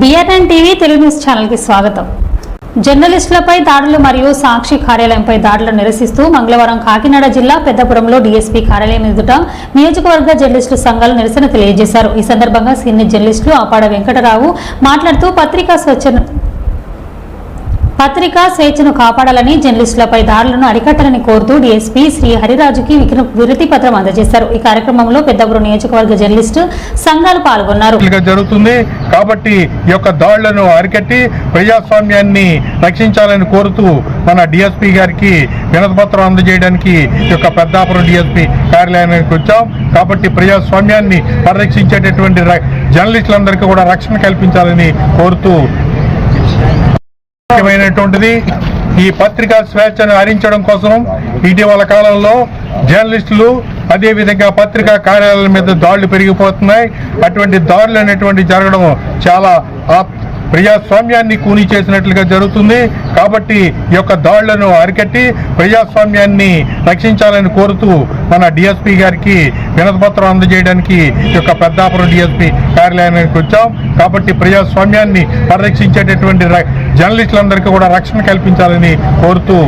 BRN TV Telugu news ఛానల్కి స్వాగతం. జర్నలిస్టులపై దాడులు మరియు సాక్షి కార్యాలయంపై దాడులు నిరసిస్తూ మంగళవారం కాకినాడ జిల్లా పెద్దపురంలో డీఎస్పీ కార్యాలయం ఎదుట నియోజకవర్గ జర్నలిస్టుల సంఘాలు నిరసన తెలియజేశారు. ఈ సందర్భంగా సీనియర్ జర్నలిస్టులు అపాడ వెంకటరావు మాట్లాడుతూ పత్రికా స్వచ్ఛ పత్రికా స్వేచ్ఛను కాపాడాలని జర్నలిస్టులపై దాడులను అరికట్టాలని కోరుతూ డీఎస్పీ శ్రీ హరిరాజుకి విరతి పత్రం అందజేశారు. ఈ కార్యక్రమంలో పెద్దపురం నియోజకవర్గ జర్నలిస్టు సంఘాలు పాల్గొన్నారు. జరుగుతుంది. కాబట్టి ఈ యొక్క దాడులను అరికట్టి ప్రజాస్వామ్యాన్ని రక్షించాలని కోరుతూ మన డిఎస్పీ గారికి వినతిపత్రం అందజేయడానికి ఈ యొక్క పెద్దాపురం డిఎస్పీ కార్యాలయానికి వచ్చాం. కాబట్టి ప్రజాస్వామ్యాన్ని పరిరక్షించేటటువంటి ర- జర్నలిస్టులందరికీ కూడా రక్షణ కల్పించాలని కోరుతూ ముఖ్యమైనటువంటిది. ఈ పత్రికా స్వేచ్ఛను హరించడం కోసం ఇటీవల కాలంలో జర్నలిస్టులు అదేవిధంగా పత్రికా కార్యాలయాల మీద దాడులు పెరిగిపోతున్నాయి. అటువంటి దాడులు అనేటువంటి జరగడం చాలా ప్రజాస్వామ్యాన్ని కూని చేసినట్లుగా జరుగుతుంది. కాబట్టి ఈ యొక్క దాడులను అరికట్టి ప్రజాస్వామ్యాన్ని రక్షించాలని కోరుతూ మన డిఎస్పీ గారికి వినతిపత్రం అందజేయడానికి ఈ యొక్క పెద్దాపురం డిఎస్పీ కార్యాలయానికి వచ్చాం. కాబట్టి ప్రజాస్వామ్యాన్ని పరిరక్షించేటటువంటి జర్నలిస్టులందరికీ కూడా రక్షణ కల్పించాలని కోరుతూ